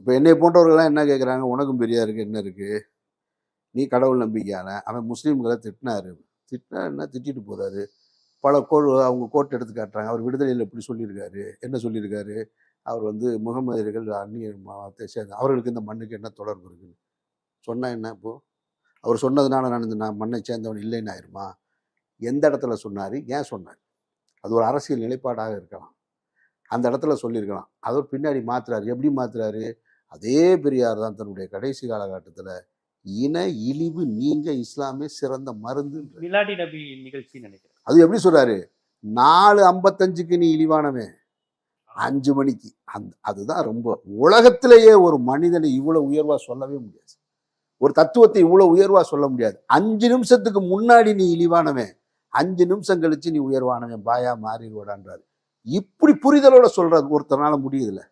இப்போ என்னை போன்றவர்கள்லாம் என்ன கேட்குறாங்க உனக்கும் பெரியாருக்கு என்ன இருக்குது நீ கடவுள் நம்பிக்கையான அவன் முஸ்லீம்களை திட்டினார். திட்டினா என்ன? திட்டிட்டு போகிறாரு பல கோ அவங்க கோட் எடுத்து காட்டுறாங்க. அவர் விடுதலையில் எப்படி சொல்லியிருக்காரு. என்ன சொல்லியிருக்காரு? அவர் வந்து முகமதியர்கள் அந்நிய மதத்தை சேர்ந்த அவர்களுக்கு இந்த மண்ணுக்கு என்ன தொடர்பு இருக்குன்னு சொன்னால் என்ன இப்போது அவர் சொன்னதுனால நான் இந்த நான் மண்ணை சேர்ந்தவன் இல்லைன்னு ஆயிருமா? எந்த இடத்துல சொன்னார்? ஏன் சொன்னார்? அது ஒரு அரசியல் நிலைப்பாடாக இருக்கலாம். அந்த இடத்துல சொல்லியிருக்கலாம். அதை பின்னாடி மாற்றுறாரு எப்படி மாத்துறாரு? அதே பெரியார் தான் தன்னுடைய கடைசி காலகட்டத்தில் இன இழிவு நீங்க இஸ்லாமே சிறந்த மருந்து மிலாடி நபி நிகழ்ச்சி நினைக்கிறேன். அது எப்படி சொல்றாரு? நாலு ஐம்பத்தஞ்சுக்கு நீ இழிவானவன். அஞ்சு மணிக்கு. அந்த அதுதான் ரொம்ப உலகத்திலேயே ஒரு மனிதனை இவ்வளவு உயர்வா சொல்லவே முடியாது. ஒரு தத்துவத்தை இவ்வளவு உயர்வா சொல்ல முடியாது. அஞ்சு நிமிஷத்துக்கு முன்னாடி நீ இழிவானவன். அஞ்சு நிமிஷம் கழிச்சு நீ உயர்வானவன். பாயா மாறிடுவாடான்றாரு. இப்படி புரிதலோட சொல்றது ஒருத்தனால முடியுதுல்ல.